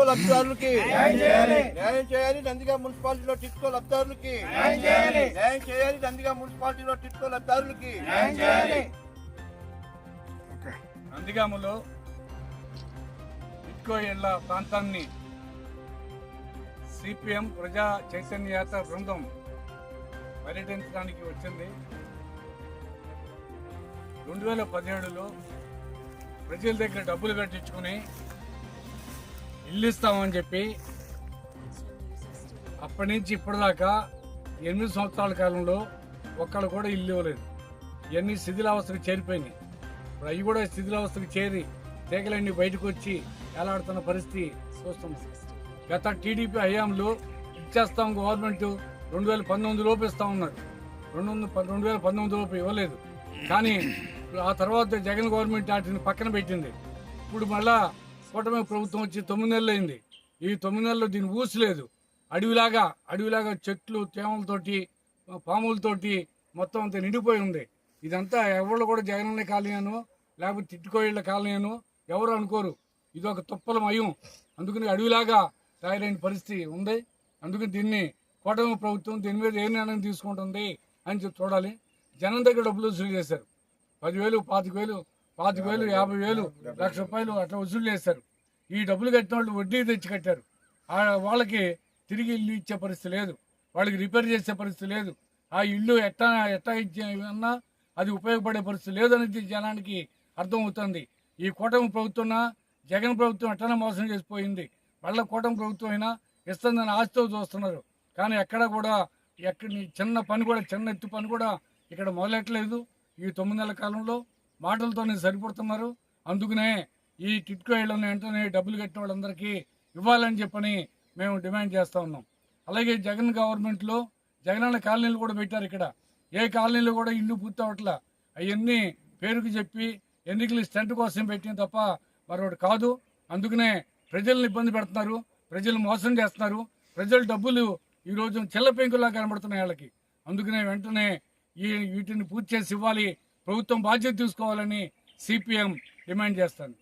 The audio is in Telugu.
టిట్కో లబ్ధిదారులకి న్యాయం చేయాలి. న్యాయం చేయాలి నందిగా మున్సిపాలిటీలో టిట్కో లబ్ధిదారులకి న్యాయం చేయాలి. న్యాయం చేయాలి నందిగా మున్సిపాలిటీలో టిట్కో లబ్ధిదారులకి న్యాయం చేయాలి. నందిగామలో ఇట్కో ఇళ్ళ ప్రాంతాన్ని సిపిఎం ప్రజా చైతన్య యాత్ర బృందం పర్యటించడానికి వచ్చింది రెండు వేల పదిహేడులో ప్రజల దగ్గర డబ్బులు కట్టించుకుని ఇల్లు ఇస్తామని చెప్పి అప్పటి నుంచి ఇప్పటిదాకా ఎనిమిది సంవత్సరాల కాలంలో ఒక్కడు కూడా ఇల్లు ఇవ్వలేదు. ఇవన్నీ శిథిలావస్థకు చేరిపోయినాయి. ఇప్పుడు అవి కూడా శిథిలావస్థకు చేరి తీగలన్నీ బయటకు వచ్చి ఎలాడుతున్న పరిస్థితి చూస్తుంది గత టీడీపీ హయాంలో ఇచ్చేస్తాం గవర్నమెంట్ రెండు వేల పంతొమ్మిది లోపు ఇస్తా ఉన్నారు. రెండు రెండు వేల పంతొమ్మిది లోపు ఇవ్వలేదు. కానీ ఆ తర్వాత జగన్ గవర్నమెంట్ వాటిని పక్కన పెట్టింది. ఇప్పుడు మళ్ళా కూటమి ప్రభుత్వం వచ్చి తొమ్మిది నెలలు అయింది. ఈ తొమ్మిది నెలలు దీన్ని ఊసలేదు. అడవిలాగా అడవిలాగా చెట్లు తేమలతోటి పాములతోటి మొత్తం అంతా నిండిపోయి ఉంది. ఇదంతా ఎవరు కూడా జగనన్న కాలనీను లేకపోతే తిట్టుకోయిళ్ళ కాలనీను ఎవరు అనుకోరు. ఇది ఒక తుప్పల మయం. అందుకని అడవిలాగా తయారైన పరిస్థితి ఉంది. అందుకని దీన్ని కూటమి ప్రభుత్వం దీని మీద ఏ నిర్ణయం తీసుకుంటుంది అని చెప్పి చూడాలి. జనం దగ్గర డబ్బులు వసూలు చేశారు. పదివేలు పాతిక వేలు పాతిక వేలు యాభై వేలు లక్ష రూపాయలు అట్లా వసూలు చేశారు ఈ డబ్బులు కట్టిన వాళ్ళు వడ్డీ తెచ్చి కట్టారు. వాళ్ళకి తిరిగి ఇల్లు ఇచ్చే పరిస్థితి లేదు. వాళ్ళకి రిపేర్ చేసే పరిస్థితి లేదు. ఆ ఇల్లు ఎట్టా ఎట్టా ఇచ్చేవన్నా అది ఉపయోగపడే పరిస్థితి లేదనేది జనానికి అర్థమవుతుంది. ఈ కూటమి ప్రభుత్వం జగన్ ప్రభుత్వం ఎట్టనే మోసం చేసిపోయింది. వాళ్ళ కూటమి ప్రభుత్వం అయినా ఇస్తుందని ఆశతో చూస్తున్నారు. కానీ ఎక్కడ కూడా ఎక్కడ చిన్న పని కూడా చిన్న ఎత్తు పని కూడా ఇక్కడ మొదలెట్టలేదు. ఈ తొమ్మిది నెలల కాలంలో మాటలతోనే సరిపడుతున్నారు. అందుకనే ఈ టిట్కో ఇళ్ళను వెంటనే డబ్బులు కట్టిన వాళ్ళందరికీ ఇవ్వాలని చెప్పని మేము డిమాండ్ చేస్తా ఉన్నాం. అలాగే జగన్ గవర్నమెంట్లో జగనన్న కాలనీలు కూడా పెట్టారు ఇక్కడ. ఏ కాలనీలు కూడా ఇల్లు పూర్తి అవట్లా అవన్నీ పేరుకు చెప్పి ఎన్నికలు స్టంట్ కోసం పెట్టిన తప్ప మరొకటి కాదు. అందుకనే ప్రజల్ని ఇబ్బంది పెడుతున్నారు. ప్రజలు మోసం చేస్తున్నారు. ప్రజల డబ్బులు ఈ రోజు చిల్ల పెంకులా కనబడుతున్నాయి వాళ్ళకి. అందుకనే వెంటనే ఈ వీటిని పూర్తి చేసి ఇవ్వాలి. ప్రభుత్వం బాధ్యత తీసుకోవాలని సిపిఎం డిమాండ్ చేస్తాను